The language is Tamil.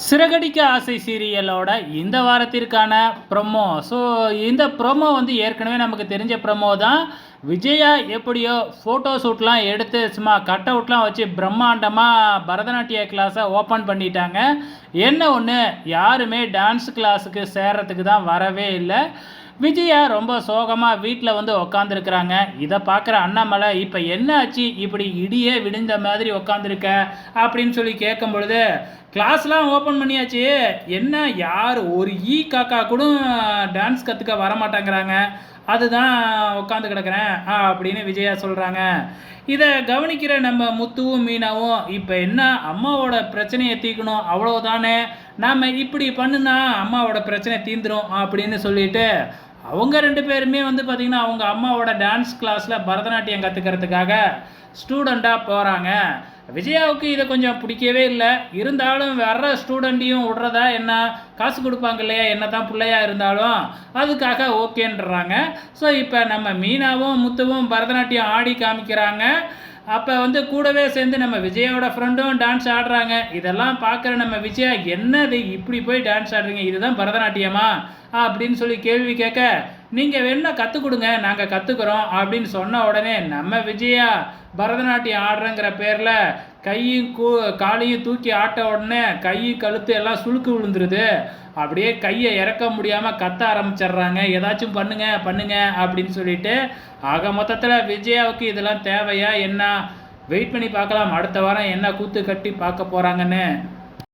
சிறகடிக்க ஆசை சீரியலோட இந்த வாரத்திற்கான ப்ரொமோ ஸோ இந்த ப்ரொமோ வந்து ஏற்கனவே நமக்கு தெரிஞ்ச ப்ரொமோ தான். விஜயா எப்படியோ ஃபோட்டோ ஷூட்லாம் எடுத்து சும்மா கட் அவுட்லாம் வச்சு பிரம்மாண்டமாக பரதநாட்டிய கிளாஸை ஓப்பன் பண்ணிட்டாங்க. என்ன ஒன்று யாருமே டான்ஸ் கிளாஸுக்கு சேர்றதுக்கு தான் வரவே இல்லை. விஜயா ரொம்ப சோகமாக வீட்டில் வந்து உக்காந்துருக்குறாங்க. இதை பார்க்குற அண்ணாமலை இப்போ என்ன ஆச்சு? இப்படி இடியே விழுந்த மாதிரி உக்காந்துருக்க? அப்படின்னு சொல்லி கேட்கும் பொழுது கிளாஸ்லாம் ஓப்பன் பண்ணியாச்சு. என்ன யார் ஒரு ஈ காக்கா கூட டான்ஸ் கற்றுக்க வர மாட்டேங்கிறாங்க அதுதான் உட்காந்து கிடக்குறேன் ஆ அப்படின்னு விஜயா சொல்கிறாங்க இதை கவனிக்கிற நம்ம முத்துவும் மீனாவும் இப்போ என்ன அம்மாவோட பிரச்சனையை தீர்க்கணும் அவ்வளோதானே நாம் இப்படி பண்ணுனா அம்மாவோட பிரச்சனை தீந்துடும் அப்படின்னு சொல்லிட்டு அவங்க ரெண்டு பேருமே வந்து பார்த்திங்கன்னா அவங்க அம்மாவோட டான்ஸ் கிளாஸில் பரதநாட்டியம் கற்றுக்கிறதுக்காக ஸ்டூடெண்ட்டாக போகிறாங்க விஜயாவுக்கு இதை கொஞ்சம் பிடிக்கவே இல்லை. இருந்தாலும் வர்ற ஸ்டூடெண்ட்டையும் விட்றதா என்ன? காசு கொடுப்பாங்க இல்லையா? என்ன தான் பிள்ளையாக இருந்தாலும் அதுக்காக ஓகேன்றாங்க. ஸோ இப்போ நம்ம மீனாவும் முத்துவும் பரதநாட்டியம் ஆடி காமிக்கிறாங்க. அப்போ வந்து கூடவே சேர்ந்து நம்ம விஜயோட ஃப்ரெண்டும் டான்ஸ் ஆடுறாங்க. இதெல்லாம் பார்க்குற நம்ம விஜயா என்னது இப்படி போய் டான்ஸ் ஆடுறீங்க? இதுதான் பரதநாட்டியமா? அப்படின்னு சொல்லி கேள்வி கேட்க நீங்கள் வேணா கற்றுக் கொடுங்க நாங்கள் கற்றுக்குறோம் அப்படின்னு சொன்ன உடனே நம்ம விஜயா பரதநாட்டியம் ஆடுறங்கிற பேரில் கையும் கூ காலையும் தூக்கி ஆட்ட உடனே கை கழுத்து எல்லாம் சுழுக்கு விழுந்துருது. அப்படியே கையை இறக்க முடியாமல் கத்த ஆரம்பிச்சிடுறாங்க. ஏதாச்சும் பண்ணுங்க பண்ணுங்க அப்படின்னு சொல்லிட்டு ஆக மொத்தத்தில் விஜயாவுக்கு இதெல்லாம் தேவையா? என்ன? வெயிட் பண்ணி பார்க்கலாம். அடுத்த வாரம் என்ன கூத்து கட்டி பார்க்க போகிறாங்கன்னு